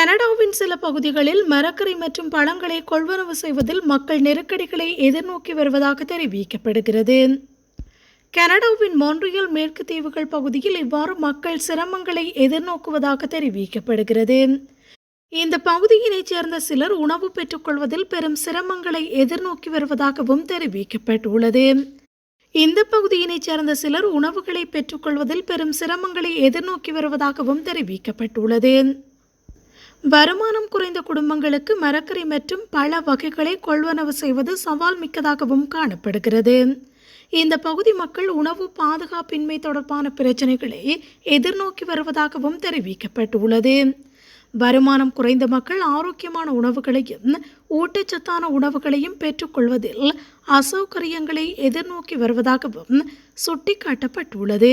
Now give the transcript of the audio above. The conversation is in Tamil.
கனடாவின் சில பகுதிகளில் மரக்கறி மற்றும் பழங்களை கொள்வனவு செய்வதில் மக்கள் நெருக்கடிகளை எதிர்நோக்கி வருவதாக தெரிவிக்கப்படுகிறது. கனடாவின் மொன்றியல் மேற்கு தீவுகள் பகுதியில் இவ்வாறு மக்கள் சிரமங்களை எதிர்நோக்குவதாக தெரிவிக்கப்படுகிறது. இந்த பகுதியினைச் சேர்ந்த சிலர் உணவு பெற்றுக்கொள்வதில் பெரும் சிரமங்களை எதிர்நோக்கி வருவதாகவும் தெரிவிக்கப்பட்டுள்ளது. இந்த பகுதியினைச் சேர்ந்த சிலர் உணவுகளை பெற்றுக்கொள்வதில் பெரும் சிரமங்களை எதிர்நோக்கி வருவதாகவும் தெரிவிக்கப்பட்டுள்ளது. வருமானம் குறைந்த குடும்பங்களுக்கு மரக்கறி மற்றும் பல வகைகளை கொள்வனவு செய்வது சவால் மிக்கதாகவும் காணப்படுகிறது. இந்த பகுதி மக்கள் உணவு பாதுகாப்பின்மை தொடர்பான பிரச்சனைகளை எதிர்நோக்கி வருவதாகவும் தெரிவிக்கப்பட்டுள்ளது. வருமானம் குறைந்த மக்கள் ஆரோக்கியமான உணவுகளையும் ஊட்டச்சத்தான உணவுகளையும் பெற்றுக்கொள்வதில் அசௌகரியங்களை எதிர்நோக்கி வருவதாகவும் சுட்டிக்காட்டப்பட்டுள்ளது.